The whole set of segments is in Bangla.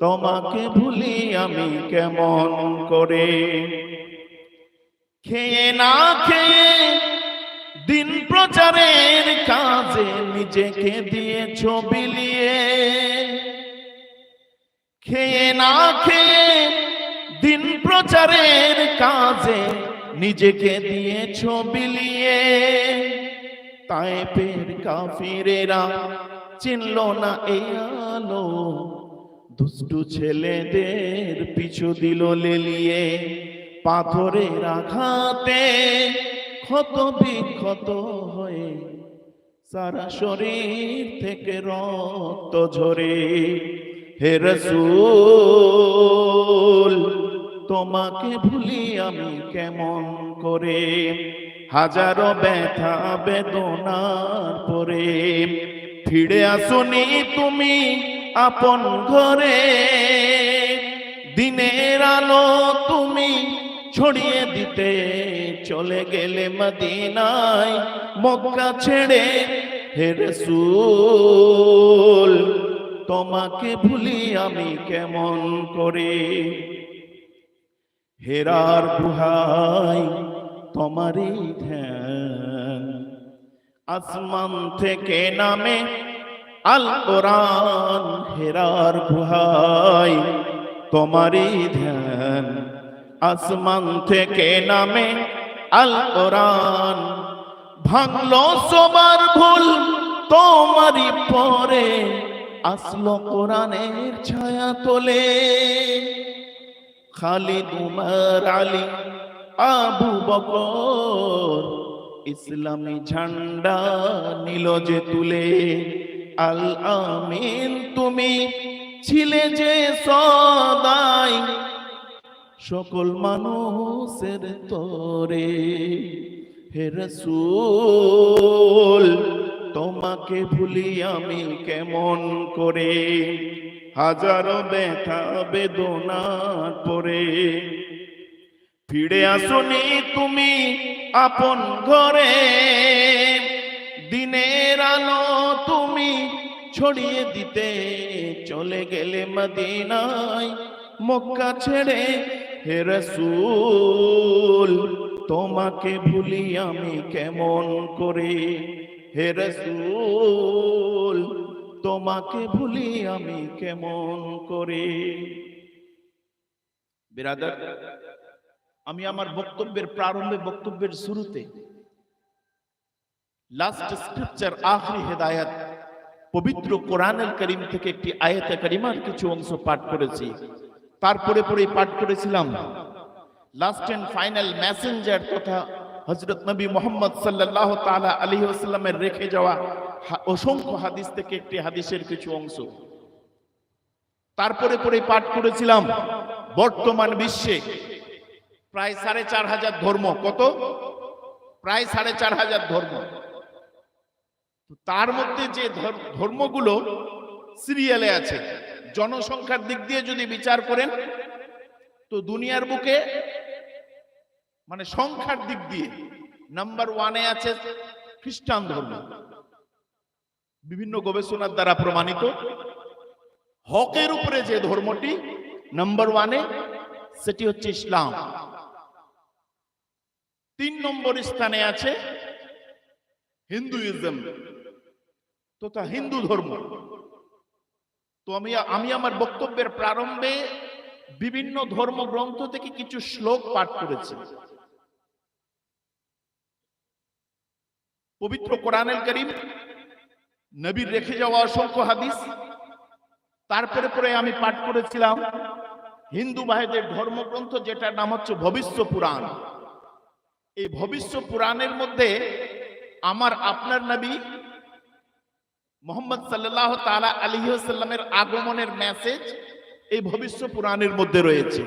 তোমাকে ভুলি আমি কেমন করে? খেয়ে না খেয়ে দিন প্রচারের কাজে নিজেকে দিয়েছ বিলিয়ে খেয়ে না খেয়ে দিন প্রচারের কাজে নিজেকে দিয়েছ বিলিয়ে তাইপের কাফিরেরা চিনল না এই আলো। দুষ্টু ছেলেদের পিছু দিল লেলিয়ে পাথরে রাখাতে ক্ষত বিক্ষত হয়ে সারা শরীর থেকে রক্ত ঝরে। হে রসুল, তোমাকে ভুলি আমি কেমন করে? হাজারো ব্যথা বেদনার পরে ফিরে আসুনি তুমি আপন ঘরে। দিনের আলো তুমি ছড়িয়ে দিতে চলে গেলে মদিনায়, মক্কা ছেড়ে হে রসুল, তোমাকে ভুলি আমি কেমন করে? হেরার গুহাই তোমারই ধ্যান। আসমান থেকে নামে আল কোরআন হেরার গুহাই তোমারই ধ্যান আসমান থেকে নামে আল কোরআন ভাঙলো সবার ভুল তোমারই পরে। আসলো কোরআনের ছায়া তোলে। খালিদ উমর আলী, আবু বকর ইসলামী ঝান্ডা নিল যে তুলে। আল আমিন, তুমি ছিলে যে সদাই। সকল মানুষের তোরে, হে রসুল, তোমাকে ভুলি আমি কেমন করে? হাজারো ব্যথা বেদনার পরে ফিরে আসনি তুমি আপন ঘরে। দিনের আলো তুমি ছড়িয়ে দিতে চলে গেলে মদিনায়, মক্কা ছেড়ে হে রসুল, তোমাকে ভুলি আমি কেমন করে? হে রসুল, তোমাকে ভুলি আমি কেমন করে? বিরাদার আমি আমার বক্তব্যের প্রারম্ভে বক্তব্যের শুরুতে লাস্ট স্ক্রিপচার আখরি হেদায়াত, পবিত্র কোরআনুল করিম থেকে একটি আয়াতে করিমার কিছু অংশ পাঠ করেছি। তারপরে পরে পাঠ করেছিলাম। লাস্ট এন্ড ফাইনাল মেসেঞ্জার তথা হজরত নবী মোহাম্মদ সাল্লাল্লাহু তাআলা আলী ওয়াসাল্লামের রেখে যাওয়া অসংখ্য হাদিস থেকে একটি হাদিসের কিছু অংশ। তারপরে পরে পাঠ করেছিলাম। বর্তমান বিশ্বে প্রায় সাড়ে চার হাজার ধর্ম। কত? প্রায় সাড়ে চার হাজার ধর্ম। তার মধ্যে যে ধর- ধর্মগুলো সিরিয়ালে আছে, জনসংখ্যার দিক দিয়ে যদি বিচার করেন, তো দুনিয়ার বুকে মানে সংখ্যার দিক দিয়ে নাম্বার ওয়ানে আছে খ্রিস্টান ধর্ম। বিভিন্ন গবেষণার দ্বারা প্রমাণিত। হকের উপরে যে ধর্মটি নাম্বার ওয়ানে, সেটি হচ্ছে ইসলাম। তিন নম্বর স্থানে আছে হিন্দুইজম। তথা হিন্দু ধর্ম। তো আমি আমি আমার বক্তব্যের প্রারম্ভে বিভিন্ন ধর্মগ্রন্থ থেকে কিছু শ্লোক পাঠ করেছি। পবিত্র কোরআনুল করিম, নবীর রেখে যাওয়া অসংখ্য হাদিস। তারপরে পরে আমি পাঠ করেছিলাম হিন্দু ভাইদের ধর্মগ্রন্থ, যেটার নাম হচ্ছে ভবিষ্য পুরাণ। এই ভবিষ্য পুরাণের মধ্যে আমার আপনার নবী মোহাম্মদ সাল্লাহ তালা আলিহাসাল্লামের আগমনের মেসেজ এই ভবিষ্য পুরাণের মধ্যে রয়েছে।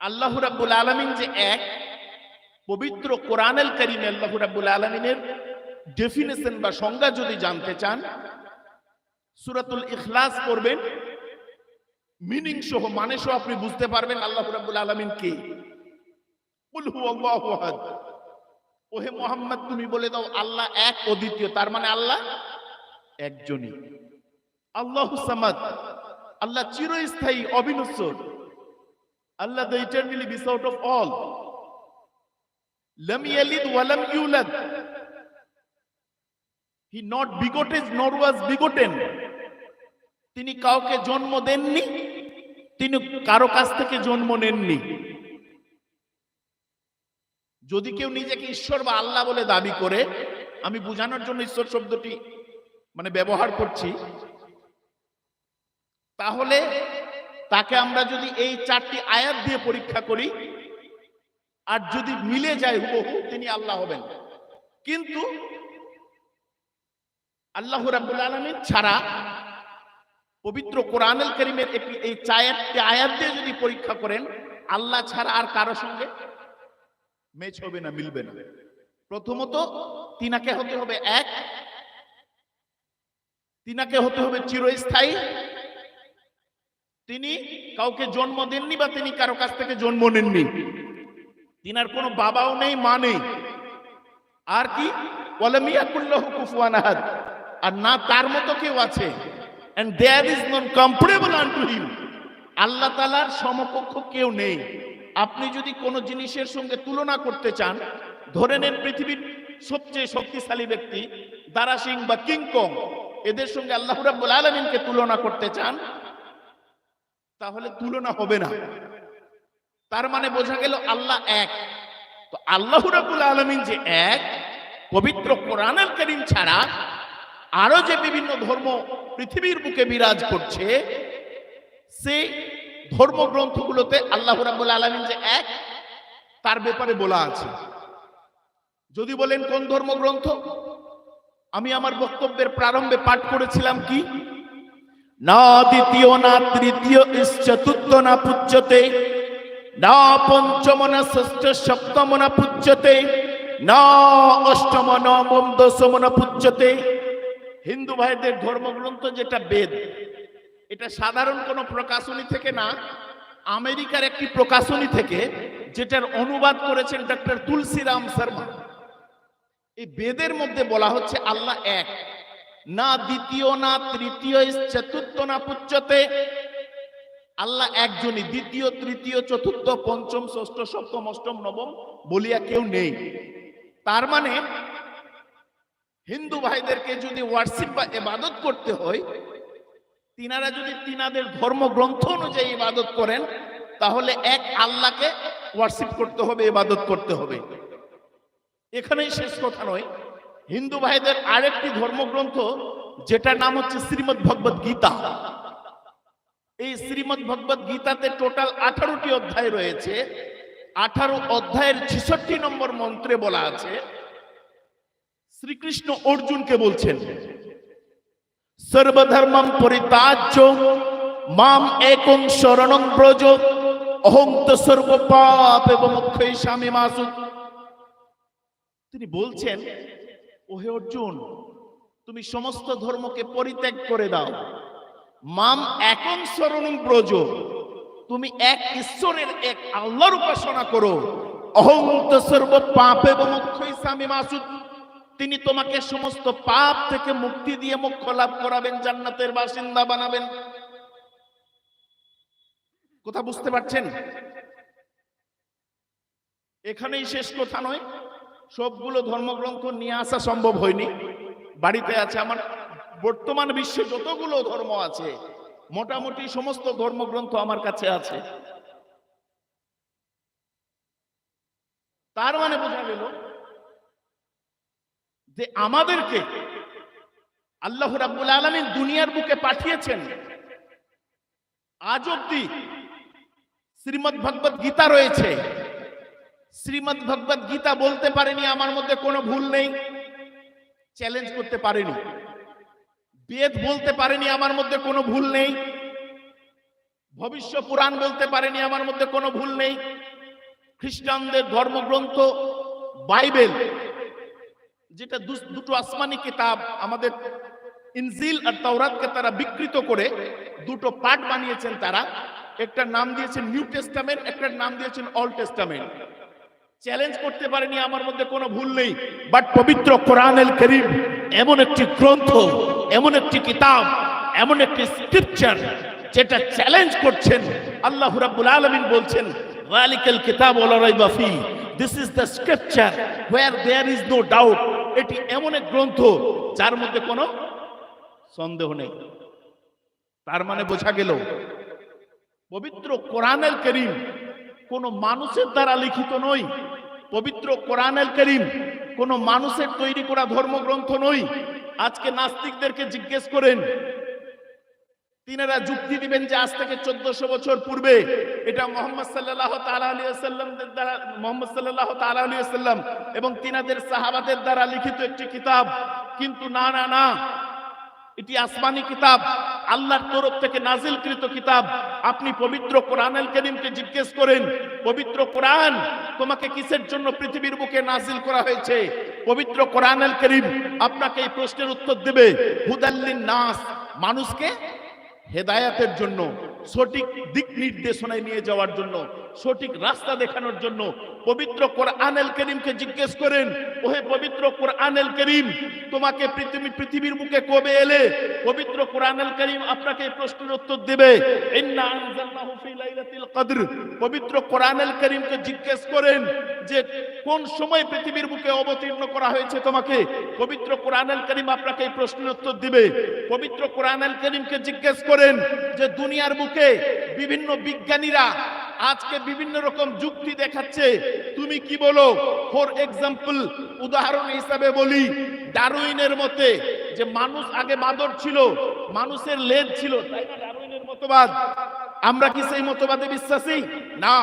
আল্লাহ রাব্বুল আলমিন যে এক পবিত্র কোরআনুল করিমে আল্লাহ রাব্বুল আলমিনের ডেফিনেশন বা সংজ্ঞা যদি জানতে চান, সুরাতুল ইখলাস করবেন মিনিং সহ মানে সহ আপনি বুঝতে পারবেন আল্লাহ রাব্বুল আলামিন কে। ওহে মোহাম্মদ, তুমি বলে দাও, আল্লাহ এক অদ্বিতীয়, তার মানে আল্লাহ একজনই। আল্লাহ আল্লাহ চিরস্থায়ী, অবিনশ্বর। Allah the eternally besought of all. লাম ইয়ালিদ ওয়ালাম ইউলাদ। হি নট বিগটেড নর ওয়াজ তিনি কাউকে জন্ম দেননি, তিনি কারও কাছ থেকে জন্ম নেননি। যদি কেউ নিজেকে ঈশ্বর বা আল্লাহ বলে দাবি করে, আমি বোঝানোর জন্য ঈশ্বর শব্দটি মানে ব্যবহার করছি, তাহলে তাকে আমরা যদি এই চারটি আয়াত দিয়ে পরীক্ষা করি, আর যদি মিলে যায় হুবহু, তিনি আল্লাহ হবেন। কিন্তু আল্লাহ রাব্বুল আলামিন ছাড়া পবিত্র কোরআনুল করিমের একটি এই চারটি আয়াত দিয়ে যদি পরীক্ষা করেন, আল্লাহ ছাড়া আর কারও সঙ্গে ম্যাচ হবে না, মিলবে না। প্রথমত, তিনাকে হতে হবে এক। তিনাকে হতে হবে চিরস্থায়ী। তিনি কাউকে জন্ম দেননি বা তিনি কারও কাছ থেকে জন্ম নেননি। তিনার কোনো বাবাও নেই, মা নেই। আর কি? আর না, তার মতো কেউ আছে। And there is none comparable unto him আল্লাহ তাআলার সমকক্ষ কেউ নেই। আপনি যদি কোনো জিনিসের সঙ্গে তুলনা করতে চান, ধরে নেন পৃথিবীর সবচেয়ে শক্তিশালী ব্যক্তি, দারা সিং বা কিংকং এদের সঙ্গে আল্লাহ রাব্বুল আলামিনকে তুলনা করতে চান, তাহলে তুলনা হবে না। তার মানে বোঝা গেল আল্লাহ এক। তো আল্লাহ রাব্বুল আলামিন যে এক, পবিত্র কোরআনুল কারীম ছাড়া আরও যে বিভিন্ন ধর্ম পৃথিবীর বুকে বিরাজ করছে সেই ধর্মগ্রন্থগুলোতে আল্লাহ রাব্বুল আলামিন যে এক, তার ব্যাপারে বলা আছে। যদি বলেন কোন ধর্মগ্রন্থ? আমি আমার বক্তব্যের প্রারম্ভে পাঠ করেছিলাম কি? না দ্বিতীয়, না তৃতীয় চতুর্থ, না পুজ্যতে না পঞ্চম, না ষষ্ঠ, সপ্তম, না পুজ্যতে না অষ্টম নবম দশম, না পুজ্যতে হিন্দু ভাইদের ধর্মগ্রন্থ যেটা বেদ এটা সাধারণ কোনো প্রকাশনী থেকে না, আমেরিকার একটি প্রকাশনী থেকে, যেটার অনুবাদ করেছেন ডক্টর তুলসীরাম শর্মা। এই বেদের মধ্যে বলা হচ্ছে আল্লাহ এক। না দ্বিতীয়, না তৃতীয় চতুর্থ, না পুচ্ছতে। আল্লাহ একজনই, দ্বিতীয়, তৃতীয়, চতুর্থ, পঞ্চম, ষষ্ঠ, সপ্তম, অষ্টম, নবম বলিয়া কেউ নেই। তার মানে হিন্দু ভাইদেরকে যদি ওয়ার্শিপ বা এবাদত করতে হয় তিনারা যদি তিনাদের ধর্মগ্রন্থ অনুযায়ী ইবাদত করেন, তাহলে এক আল্লাহকে ওয়ার্শিপ করতে হবে, ইবাদত করতে হবে। এখানেই শেষ কথা নয়। হিন্দু ভাইদের আরেকটি ধর্মগ্রন্থ, যেটার নাম হচ্ছে শ্রীমদ ভগবত গীতা। এই শ্রীমদ ভগবত গীতাতে টোটাল আঠারোটি অধ্যায় রয়েছে। আঠারো অধ্যায়ের ছেষট্টি নম্বর মন্ত্রে বলা আছে, শ্রীকৃষ্ণ অর্জুনকে বলছেন সর্বধর্মম পরিতাজ্য মাম একং শরণং ব্রজ, অহং তো সর্ব পাপ এবং স্বামী মাসু। তিনি বলছেন, ওহে অর্জুন, তুমি সমস্ত ধর্মকে পরিত্যাগ করে দাও। মাম একং শরণং ব্রজ, তুমি এক ঈশ্বরের এক আল্লাহর উপাসনা করো। অহং তো সর্ব এবং স্বামী মাসুদ তিনি তোমাকে সমস্ত পাপ থেকে মুক্তি দিয়ে মোক্ষ লাভ করাবেন, জান্নাতের বাসিন্দা বানাবেন। কথা বুঝতে পারছেন? এখানেই শেষ কথা নয়। সবগুলো ধর্মগ্রন্থ নিয়ে আসা সম্ভব হয়নি। বাড়িতে আছে আমার বর্তমান বিশ্বে যতগুলো ধর্ম আছে, মোটামুটি সমস্ত ধর্মগ্রন্থ আমার কাছে আছে। তার মানে বোঝা গেল যে আমাদেরকে আল্লাহ রাব্বুল আলমিন দুনিয়ার বুকে পাঠিয়েছেন। আজ অব্দি শ্রীমদ ভগবত গীতা রয়েছে। শ্রীমদ ভগবত গীতা বলতে পারেনি, আমার মধ্যে কোনো ভুল নেই চ্যালেঞ্জ করতে পারেনি। বেদ বলতে পারেনি, আমার মধ্যে কোনো ভুল নেই। ভবিষ্য পুরাণ বলতে পারেনি, আমার মধ্যে কোনো ভুল নেই। খ্রিস্টানদের ধর্মগ্রন্থ, বাইবেল যেটা দুটো আসমানি কিতাব আমাদের ইনজিল আর তাওরাতকে তারা বিকৃত করে দুটো পার্ট বানিয়েছেন তারা। একটার নাম দিয়েছেন নিউ টেস্টামেন্ট, একটার নাম দিয়েছেন অল টেস্টামেন্ট। চ্যালেঞ্জ করতে পারেনি, আমার মধ্যে কোনো ভুল নেই। বাট পবিত্র কোরআনুল করিম এমন একটি গ্রন্থ, এমন একটি কিতাব, এমন একটি স্ক্রিপচার যেটা চ্যালেঞ্জ করছেন। আল্লাহ রাব্বুল আলামিন বলছেন যালিকাল কিতাব ওয়া রাইবা ফি। This is the scripture where there is no doubt এটি এমন এক গ্রন্থ যার মধ্যে কোনো সন্দেহ নেই। তার মানে বোঝা গেল, পবিত্র কোরআনের করিম কোন মানুষের দ্বারা লিখিত নই পবিত্র কোরআনের করিম কোন মানুষের তৈরি করা ধর্মগ্রন্থ নই আজকে নাস্তিকদেরকে জিজ্ঞেস করেন তিনারা যুক্তি দিবেন যে আজ থেকে চোদ্দশো বছর পূর্বে এটা মোহাম্মদ সাল্লাহ তালা আলী সাল্লামদের দ্বারা, মোহাম্মদ সাল্লাহ তালা আলী সাল্লাম এবং তিনাদের সাহাবাদের দ্বারা লিখিত একটি কিতাব। কিন্তু না না না, এটি আসমানি কিতাব, আল্লাহর তরফ থেকে নাজিলকৃত কিতাব। আপনি পবিত্র কোরআনুল করিমকে জিজ্ঞেস করেন, পবিত্র কোরআন তোমাকে কিসের জন্য পৃথিবীর বুকে নাজিল করা হয়েছে? পবিত্র কোরআনুল করিম আপনাকে এই প্রশ্নের উত্তর দেবে হুদাল্লিন নাস মানুষকে হেদায়াতের জন্য সঠিক দিক নির্দেশনায় নিয়ে যাওয়ার জন্য সঠিক রাস্তা দেখানোর জন্য পবিত্র কোরআনেল করিমকে জিজ্ঞেস করেন, ওহে পবিত্র কোরআনেল করিম, তোমাকে পৃথিবী, পৃথিবীর বুকে কবে এলে? পবিত্র কোরআনুল করিম আপনাকে প্রশ্নের উত্তর দেবে পবিত্র কোরআনুল করিমকে জিজ্ঞেস করেন, যে কোন সময় পৃথিবীর বুকে অবতীর্ণ করা হয়েছে তোমাকে? পবিত্র কোরআনুল করিম আপনাকে এই প্রশ্নের উত্তর দিবে, পবিত্র কোরআনুল করিমকে জিজ্ঞেস করেন, যে দুনিয়ার বুকে বিভিন্ন বিজ্ঞানীরা আজকে বিভিন্ন রকম যুক্তি দেখাচ্ছে। তুমি কি বলো? ফর এক্সাম্পল উদাহরণ হিসাবে বলি ডারুইনের মতে যে মানুষ আগে বাঁদর ছিল, মানুষের লেজ ছিল, তাই না? ডারুইনের মতবাদ। আমরা কি সেই মতবাদে বিশ্বাসী? না।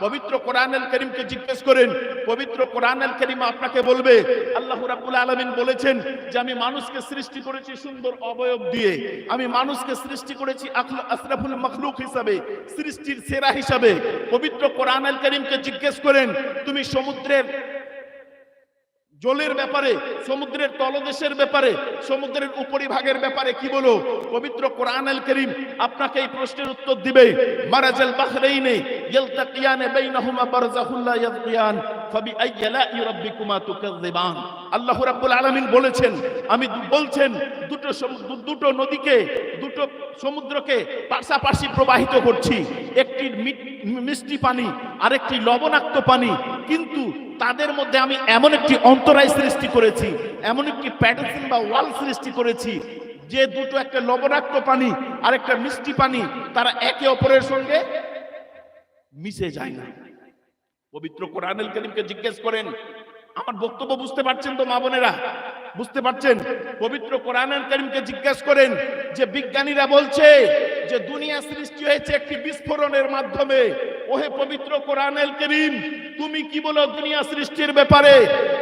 পবিত্র কোরআনুল করিমকে জিজ্ঞেস করেন, পবিত্র কোরআনুল করিম আপনাকে বলবে? আল্লাহ রাব্বুল আলামিন বলেছেন যে, আমি মানুষকে সৃষ্টি করেছি সুন্দর অবয়ব দিয়ে। আমি মানুষকে সৃষ্টি করেছি আশরাফুল মখলুক হিসাবে, সৃষ্টির সেরা হিসাবে। পবিত্র কোরআনুল করিমকে জিজ্ঞেস করেন, তুমি সমুদ্রের জলের ব্যাপারে, সমুদ্রের তলদেশের ব্যাপারে, সমুদ্রের উপরিভাগের ব্যাপারে কি বলো? পবিত্র কোরআন আল করিম আপনাকে এই প্রশ্নের উত্তর দিবে। মারাজাল বাহরাইনে ইয়ালতাকিয়ানে বাইনাহুমা বারজাহুল লা ইয়াবগিয়ান ফাবি আইয়ি লা'i রাব্বিকুমা তুকাযযিবান। আল্লাহ রাব্বুল আলামিন বলেছেন, আমি বলছেন, দুটো দুটো নদীকে, দুটো সমুদ্রকে পাশাপাশি প্রবাহিত করছি। একটি মিষ্টি পানি, আরেকটি লবণাক্ত পানি। কিন্তু তাদের মধ্যে আমি এমন একটি অন্তরায় সৃষ্টি করেছি, এমন একটি প্যাটার্ন বা ওয়াল সৃষ্টি করেছি, যে দুটো একটা লবণাক্ত পানি আর একটা মিষ্টি পানি, তারা একে অপরের সঙ্গে মিশে যায় না। পবিত্র কোরআনুল করিমকে জিজ্ঞেস করেন, আমার বক্তব্য বুঝতে পারছেন তো মা বোনেরা? বুঝতে পারছেন। পবিত্র কোরআনুল করিমকে জিজ্ঞেস করেন, যে বিজ্ঞানীরা বলছে যে দুনিয়া সৃষ্টি হয়েছে একটি বিস্ফোরণের মাধ্যমে। ওহে পবিত্র কোরআনুল করিম, তুমি কি বলো দুনিয়া সৃষ্টির ব্যাপারে?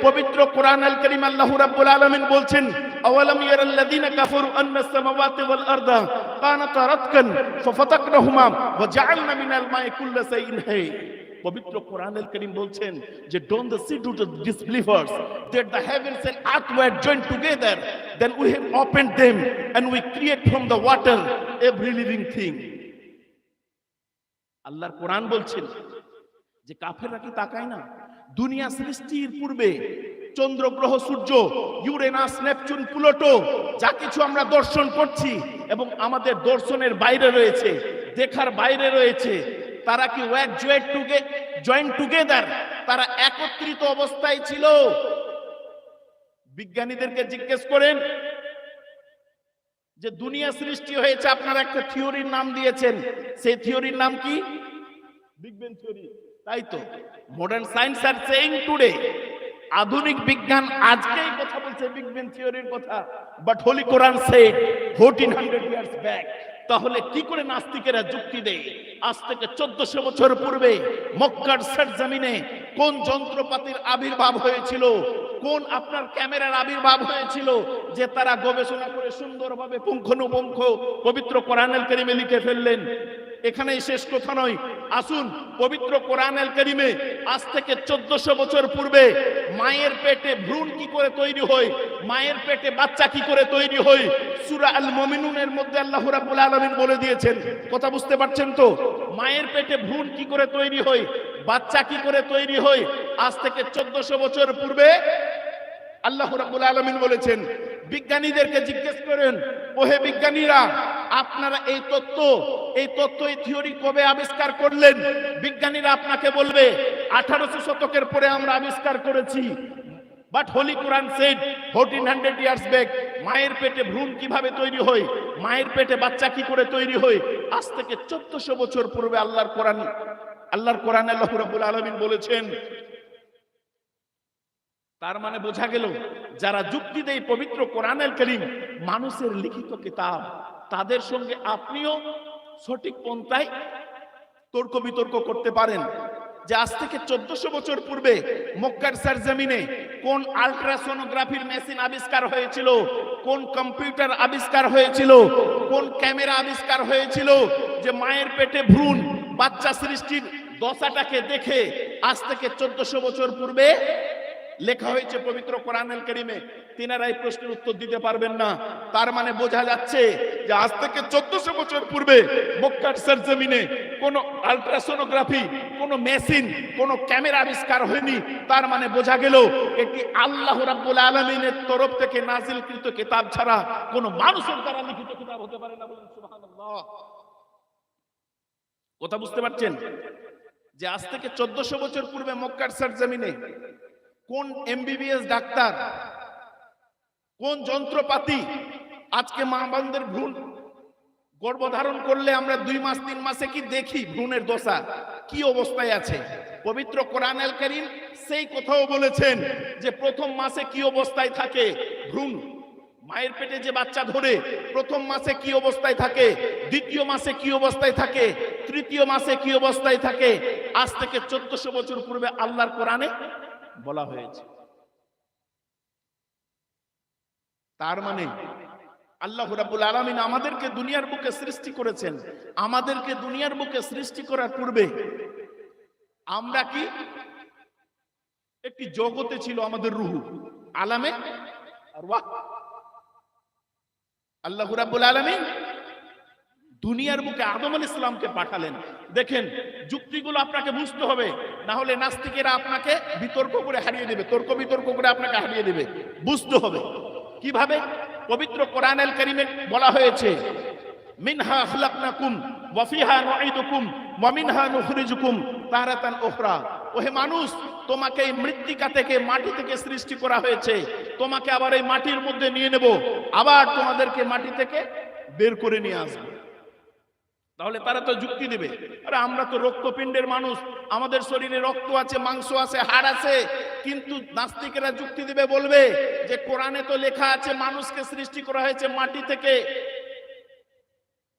পবিত্র কোরআনুল করিম আল্লাহ রাব্বুল আলামিন বলছেন, আওয়ালাম ইয়ারাল্লাযীনা কাফারু আন্না সামাওয়াতি ওয়াল আরদা কানাতা রাতকান ফাফাতাকনাহুমা ওয়া জাআলনা মিনাল মা'i কুল্লা শাইইন হাই পবিত্র কোরআনুল করিম বলছেন যে don't the see to disbelievers that the heavens and earth were joint together then we have opened them and we create from the water every living thing আল্লাহর কোরআন বলছেন যে, কাফেররা কি তাকায় না? দুনিয়া সৃষ্টির পূর্বে চন্দ্র, গ্রহ, সূর্য, ইউরেনাস, নেপচুন, প্লুটো, যা কিছু আমরা দর্শন করছি এবং আমাদের দর্শনের বাইরে রয়েছে, দেখার বাইরে রয়েছে তারা কি walk joint together, joint together? তারা একত্রিত অবস্থায় ছিল। বিজ্ঞানীদেরকে জিজ্ঞেস করেন যে, দুনিয়া সৃষ্টি হয়েছে, আপনারা একটা থিওরির নাম দিয়েছেন। সেই থিওরির নাম কি? Big bang theory. তাই তো। Modern science are saying today আধুনিক বিজ্ঞান আজকেই কথা বলছে বিগ ব্যাং থিওরির কথা। But holy Quran said 1400 years back. তাহলে কি করে নাস্তিকেরা যুক্তি দেয়? আজ থেকে চোদ্দশো বছর পূর্বে মক্কার সরজমিনে কোন যন্ত্রপাতির আবির্ভাব হয়েছিল? কোন আপনার ক্যামেরার আবির্ভাব হয়েছিল যে তারা গবেষণা করে সুন্দরভাবে পুঙ্খানুপুঙ্খ পবিত্র কোরআনুল কেরিমে লিখে ফেললেন? এখানেই শেষ কথা নয়। আসুন, পবিত্র কোরআনুল কারীমে আজ থেকে চোদ্দশো বছর পূর্বে মায়ের পেটে ভ্রূণ কি করে তৈরি হয়, মায়ের পেটে বাচ্চা কি করে তৈরি হয়, সূরা আল মুমিনুনের মধ্যে আল্লাহ রাব্বুল আলামিন বলে দিয়েছেন। কথা বুঝতে পারছেন তো? মায়ের পেটে ভ্রূণ কি করে তৈরি হয়, বাচ্চা কি করে তৈরি হয়, আজ থেকে চোদ্দশো বছর পূর্বে আল্লাহ রাব্বুল আলামিন বলেছেন, বিজ্ঞানীদেরকে জিজ্ঞেস করেন, ওহে বিজ্ঞানীরা, আপনারা এই তত্ত্ব এই তত্ত্ব, এই থিওরি কবে আবিষ্কার করলেন? বিজ্ঞানীরা আপনাকে বলবে, আঠারোশো শতকের পরে আমরা আবিষ্কার করেছি। But holy Quran said fourteen hundred years back মায়ের পেটে ভ্রূণ কীভাবে তৈরি হয়? মায়ের পেটে বাচ্চা কি করে তৈরি হয়? আজ থেকে চোদ্দশো বছর পূর্বে আল্লাহর কোরআন আল্লাহর কোরআন আল্লাহ রাব্বুল আলামিন বলেছেন তার মানে বোঝা গেল, যারা যুক্তি দেয় পবিত্র কোরআনের করিম, মানুষের লিখিত কিতাব, তাদের সঙ্গে আপনিও সঠিক পন্থায় তর্ক বিতর্ক করতে পারেন। যে আজ থেকে চোদ্দশো বছর পূর্বে মক্কার সারজামিনে কোন আল্ট্রাসোনোগ্রাফির মেশিন আবিষ্কার হয়েছিল, কোন কম্পিউটার আবিষ্কার হয়েছিল, কোন ক্যামেরা আবিষ্কার হয়েছিল, যে মায়ের পেটে ভ্রূণ বাচ্চা সৃষ্টির দশাটাকে দেখে আজ থেকে চোদ্দশো বছর পূর্বে লেখা হয়েছে পবিত্র কোরআনুল করিমে। তিনারা এই প্রশ্নের উত্তর দিতে পারবেন না। তার মানে বোঝা যাচ্ছে যে আজ থেকে চোদ্দশো বছর পূর্বে মক্কার সরজমিনে কোন আলট্রাসোনোগ্রাফি, কোন মেশিন, কোন ক্যামেরা আবিষ্কার হয়নি। তার মানে বোঝা গেল একটি আল্লাহ রাব্বুল আলামিনের তরফ থেকে নাজিলকৃত কিতাব ছাড়া কোনো মানুষের দ্বারা লিখিত কিতাব হতে পারে না কথা বুঝতে পারছেন? যে আজ থেকে চোদ্দশো বছর পূর্বে মক্কার সরজমিনে কোন এমবিবিএস ডাক্তার, কোন যন্ত্রপাতি, আজকে মা বোনদের ভ্রূণ গর্ভধারণ করলে আমরা দুই মাস, তিন মাসে কি দেখি ভ্রূণের দশা? কি অবস্থায় আছে? পবিত্র কোরআন আল করিম সেই কথাও বলেছেন যে প্রথম মাসে কি অবস্থায় থাকে ভ্রূণ? মায়ের পেটে যে বাচ্চা ধরে প্রথম মাসে কি অবস্থায় থাকে? দ্বিতীয় মাসে কি অবস্থায় থাকে? তৃতীয় মাসে কি অবস্থায় থাকে? আজ থেকে চোদ্দশো বছর পূর্বে আল্লাহর কোরআনে বলা হয়েছে। তার মানে আল্লাহ রাব্বুল আলামিন আমাদেরকে দুনিয়ার বুকে সৃষ্টি করেছেন। আমাদেরকে দুনিয়ার বুকে সৃষ্টি করার পূর্বে আমরা কি? একটি জগতে ছিল আমাদের রুহু। আলামে আল্লাহ রাব্বুল আলামিন দুনিয়ার বুকে আদম আল ইসলামকে পাঠালেন। দেখেন, যুক্তিগুলো আপনাকে বুঝতে হবে, না হলে নাস্তিকেরা আপনাকে বিতর্ক করে হারিয়ে দেবে, তর্ক বিতর্ক করে আপনাকে হারিয়ে দেবে। বুঝতে হবে। কীভাবে? পবিত্র কোরআন আল কারিমে বলা হয়েছে, মিনহা খলাকনাকুম ওয়া ফিহা নুঈদুকুম ওয়া মিনহা নুখরিজুকুম তারাতান উখরা। ওহে মানুষ, তোমাকে এই মৃত্তিকা থেকে, মাটি থেকে সৃষ্টি করা হয়েছে। তোমাকে আবার এই মাটির মধ্যে নিয়ে নেব। আবার তোমাদেরকে মাটি থেকে বের করে নিয়ে আসব। তাহলে তারা তো যুক্তি দেবে। আরে আমরা তো রক্তপিণ্ডের মানুষ। আমাদের শরীরে রক্ত আছে, মাংস আছে, হাড় আছে। কিন্তু নাস্তিকেরা যুক্তি দেবে, বলবে যে কোরআনে তো লেখা আছে, মানুষকে সৃষ্টি করা হয়েছে মাটি থেকে।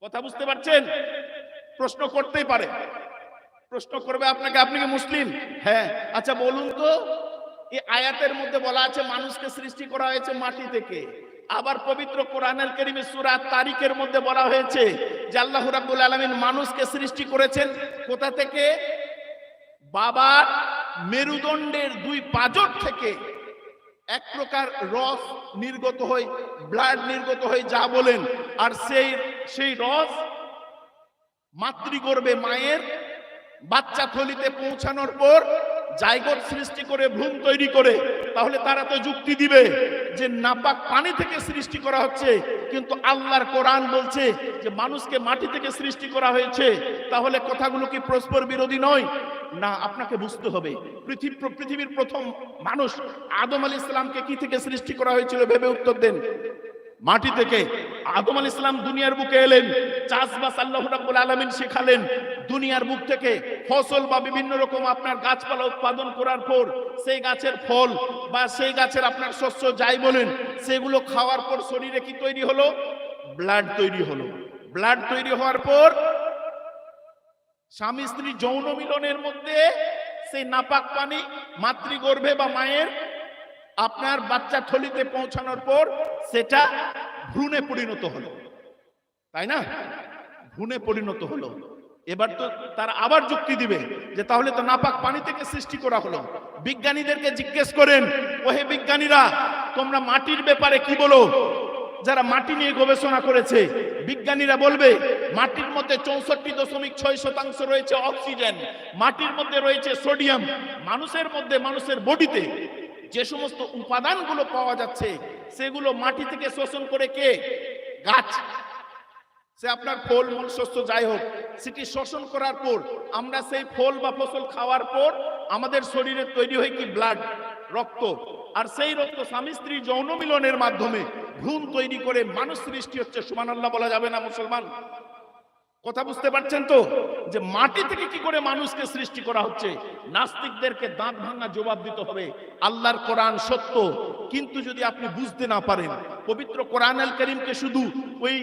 কথা বুঝতে পারছেন? প্রশ্ন করতেই পারে। প্রশ্ন করবে আপনাকে, আপনি কি মুসলিম? হ্যাঁ। আচ্ছা বলুন তো, এই আয়াতের মধ্যে বলা আছে, মানুষকে সৃষ্টি করা হয়েছে মাটি থেকে। আবার পবিত্র কোরআনুল কারীমে সূরা তারিখের মধ্যে বলা হয়েছে যে আল্লাহ রাব্বুল আলামিন মানুষকে সৃষ্টি করেছেন কোথা থেকে? বাবার মেরুদণ্ডের দুই পাজর থেকে এক প্রকার রস নির্গত হয় ব্লাড নির্গত হয়, যা বলেন। আর সেই সেই রস মাতৃগর্ভে মায়ের বাচ্চা থলিতে পৌঁছানোর পর জায়গত সৃষ্টি করে, ভ্রূণ তৈরি করে, তাহলে তারা তো যুক্তি দিবে যে নাপাক পানি থেকে সৃষ্টি করা হচ্ছে। কিন্তু আল্লাহর কোরআন বলছে যে মানুষকে মাটি থেকে সৃষ্টি করা হয়েছে। তাহলে কথাগুলো কি পরস্পর বিরোধী নয়? না, আপনাকে বুঝতে হবে। পৃথিবী পৃথিবীর প্রথম মানুষ আদম আলী ইসলামকে কি থেকে সৃষ্টি করা হয়েছিল? ভেবে উত্তর দেন। মাটি থেকে। আদম আল ইসলাম দুনিয়ার বুকে এলেন, চাষবাস আল্লাহ রাব্বুল আলামিন শেখালেন। দুনিয়ার বুক থেকে ফসল বা বিভিন্ন রকম আপনার গাছপালা উৎপাদন করার পর সেই গাছের ফল বা সেই গাছের আপনার শস্য যাই বলেন, সেগুলো খাওয়ার পর শরীরে কি তৈরি হলো? ব্লাড তৈরি হলো। ব্লাড তৈরি হওয়ার পর স্বামী স্ত্রী যৌন মিলনের মধ্যে সেই নাপাক পানি মাতৃগর্ভে বা মায়ের আপনার বাচ্চা থলিতে পৌঁছানোর পর সেটা ভ্রূণে পরিণত হলো। তাই না? ভ্রূণে পরিণত হলো। এবার তো তার আবার যুক্তি দিবে যে তাহলে তো নাপাক পানি থেকে সৃষ্টি করা হলো। বিজ্ঞানীদেরকে জিজ্ঞেস করেন, ওহে বিজ্ঞানীরা, তোমরা মাটির ব্যাপারে কি বলো? যারা মাটি নিয়ে গবেষণা করেছে, বিজ্ঞানীরা বলবে, মাটির মধ্যে চৌষট্টি দশমিক ছয় শতাংশ রয়েছে অক্সিজেন, মাটির মধ্যে রয়েছে সোডিয়াম। মানুষের মধ্যে, মানুষের বডিতে যে সমস্ত উপাদানগুলো পাওয়া যাচ্ছে সেগুলো মাটি থেকে শোষণ করে কে? গাছ। সে আপনার ফল, মূল, শস্য, যাই হোক, সেটি শোষণ করার পর, আমরা সেই ফল বা ফসল খাওয়ার পর, আমাদের শরীরে তৈরি হয় কি? ব্লাড, রক্ত। আর সেই রক্ত স্বামী স্ত্রী যৌন মিলনের মাধ্যমে ভ্রূণ তৈরি করে, মানুষ সৃষ্টি হচ্ছে। সুমান আল্লাহ বলা যাবে না মুসলমান? কথা বুঝতে পারছেন তো? যে মাটি থেকে কি করে মানুষকে সৃষ্টি করা হচ্ছে? নাস্তিকদেরকে দাঁত ভাঙা জবাব দিতে হবে। আল্লাহর কোরআন সত্য। কিন্তু যদি আপনি বুঝতে না পারেন, পবিত্র কোরআন আল করিমকে শুধু ওই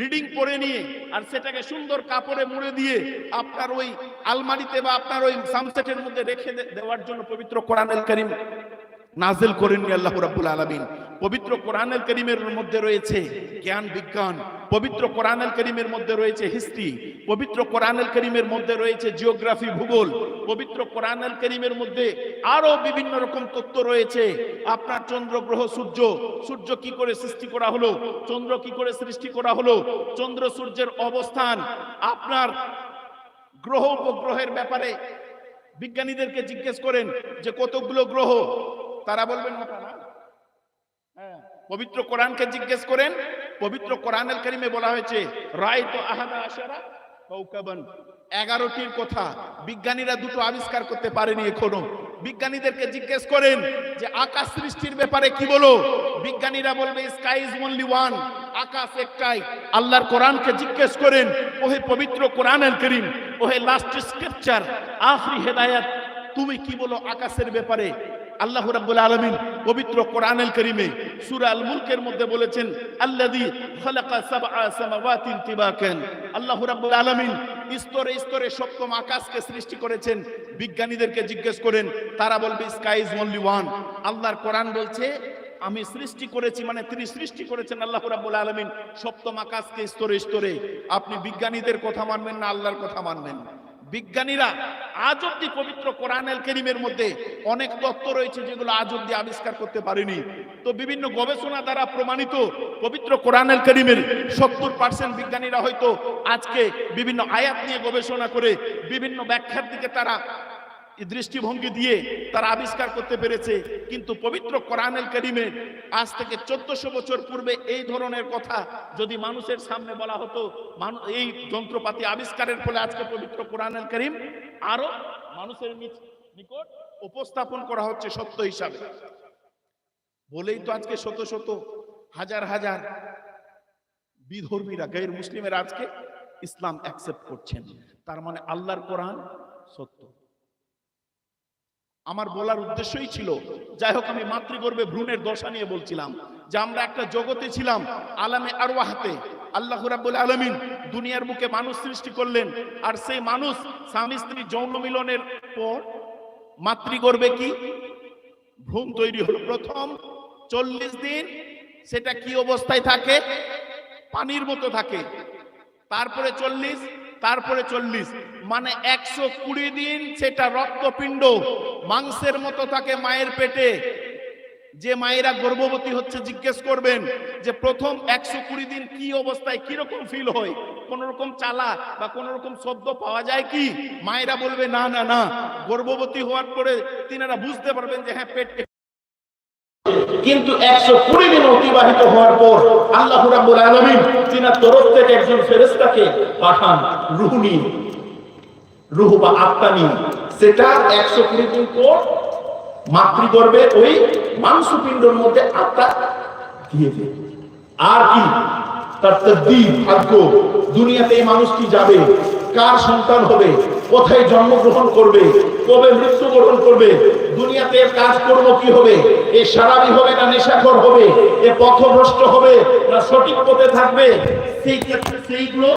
রিডিং করে নিয়ে আর সেটাকে সুন্দর কাপড়ে মুড়ে দিয়ে আপনার ওই আলমারিতে বা আপনার ওই সামসেটের মধ্যে রেখে দেওয়ার জন্য পবিত্র কোরআন আল করিম নাজিল করেননি আল্লাহ রাব্বুল আলামিন। পবিত্র কোরআনুল করিমের মধ্যে রয়েছে জ্ঞান, বিজ্ঞান। পবিত্র কোরআনুল করিমের মধ্যে রয়েছে হিস্ট্রি। পবিত্র কোরআনুল করিমের মধ্যে রয়েছে জিওগ্রাফি, ভূগোল। পবিত্র কোরআনুল করিমের মধ্যে আরও বিভিন্ন রকম তত্ত্ব রয়েছে। আপনার চন্দ্র, গ্রহ, সূর্য। সূর্য কি করে সৃষ্টি করা হলো? চন্দ্র কি করে সৃষ্টি করা হলো? চন্দ্র সূর্যের অবস্থান, আপনার গ্রহ উপগ্রহের ব্যাপারে বিজ্ঞানীদেরকে জিজ্ঞেস করেন যে কতগুলো গ্রহ? তারা বলবেন হ্যাঁ, পবিত্র কোরআনকে জিজ্ঞেস করেন পবিত্র কোরআনের কারিমে বলা হয়েছে রায় তো আহাদা আশারা এগারোটির কথা বিজ্ঞানীরা দুটো আবিষ্কার করতে পারেনি এখনও। বিজ্ঞানীদেরকে জিজ্ঞেস করেন যে আকাশ সৃষ্টির ব্যাপারে কি বলো? বিজ্ঞানীরা বলবে স্কাই ইজ অনলি ওয়ান আকাশ একটাই। আল্লাহর কোরআনকে জিজ্ঞেস করেন ওহে পবিত্র কোরআনের করিম ওহে লাস্ট স্ক্রিপচার আখরি হেদায়াত তুমি কি বলো আকাশের ব্যাপারে? আল্লাহ রাব্বুল আলামিন পবিত্র কোরআনুল কারীমে সূরা আল মুলকের মধ্যে বলেছেন, আল্লাযী খালাকা সাবআ সামাওয়াতিন তিবাকান। আল্লাহ রাব্বুল আলামিন স্তরে স্তরে সপ্তম আকাশকে সৃষ্টি করেছেন। বিজ্ঞানীদেরকে জিজ্ঞেস করেন, তারা বলবে স্কাই ইজ অনলি ওয়ান আল্লাহর কোরআন বলছে, আমি সৃষ্টি করেছি মানে তিনি সৃষ্টি করেছেন আল্লাহ রাব্বুল আলামিন সপ্তম আকাশকে স্তরে স্তরে। আপনি বিজ্ঞানীদের কথা মানবেন না, আল্লাহর কথা মানবেন বিজ্ঞানীরা আজ অব্দি পবিত্র কোরআনেল কেরিমের মধ্যে অনেক তত্ত্ব রয়েছে যেগুলো আজ অব্দি আবিষ্কার করতে পারেনি। তো বিভিন্ন গবেষণা দ্বারা প্রমাণিত পবিত্র কোরআনেল কেরিমের সত্তর পার্সেন্ট বিজ্ঞানীরা হয়তো আজকে বিভিন্ন আয়াত নিয়ে গবেষণা করে বিভিন্ন ব্যাখ্যার দিকে তারা দৃষ্টিভঙ্গি দিয়ে তারা আবিষ্কার করতে পেরেছে। কিন্তু পবিত্র কোরআনুল করিমে আজ থেকে চোদ্দশো বছর পূর্বে এই ধরনের কথা যদি মানুষের সামনে বলা হতো এই যন্ত্রপাতি আবিষ্কারের ফলে আজকে পবিত্র কোরআনুল করিম আরও মানুষের নিকট উপস্থাপন করা হচ্ছে সত্য হিসাবে। বলেই তো আজকে শত শত, হাজার হাজার বিধর্মীরা গায়ের মুসলিমের আজকে ইসলাম অ্যাকসেপ্ট করছেন। তার মানে আল্লাহর কোরআন আমার বলার উদ্দেশ্যই ছিল, যাই হোক আমি মাতৃগর্ভে ভ্রূণের দশা নিয়ে বলছিলাম যে আমরা একটা জগতে ছিলাম আলামে আরওয়াহাতে, আল্লাহ রাব্বুল আলামিন দুনিয়ার বুকে মানুষ সৃষ্টি করলেন, আর সেই মানুষ স্বামী স্ত্রী যৌন মিলনের পর মাতৃগর্ভে কি? ভ্রূণ তৈরি হলো। প্রথম চল্লিশ দিন সেটা কি অবস্থায় থাকে? পানির মতো থাকে। তারপরে চল্লিশ তারপরে চল্লিশ। মানে একশো কুড়ি দিন সেটা রক্তপিণ্ড। মাংসের মতো থাকে মায়ের পেটে। যে মায়েরা গর্ভবতী হচ্ছে জিজ্ঞেস করবেন যে প্রথম একশো কুড়ি দিন কি অবস্থায় কীরকম ফিল হয়? কোন রকম চালা বা কোন রকম শব্দ পাওয়া যায় কি? মায়েরা বলবে, না না না। গর্ভবতী হওয়ার পরে তিনারা বুঝতে পারবেন যে হ্যাঁ পেট কিন্তু একশো কুড়ি দিন অতিবাহিত হওয়ার পর আল্লাহ রাব্বুল আলামিন তিনার তরফ থেকে একজন ফেরেশতাকে পাঠান রূহ নিয়ে রূহ বা সেটা একশো কুড়ি দিন পর মাতৃগর্ভে ওই মাংসপিণ্ডর মধ্যে আত্মা দিয়ে আর কি? তার ভাগ্য। দুনিয়াতে এই মানুষটি যাবে। কার সন্তান হবে? কোথায় জন্মগ্রহণ করবে? কবে মৃত্যুবরণ করবে? দুনিয়াতে কাজ করব কি হবে? এ সারাবি হবে না নেশাখর হবে? এ পথভ্রষ্ট হবে না সঠিক পথে থাকবে? সেই সেইগুলো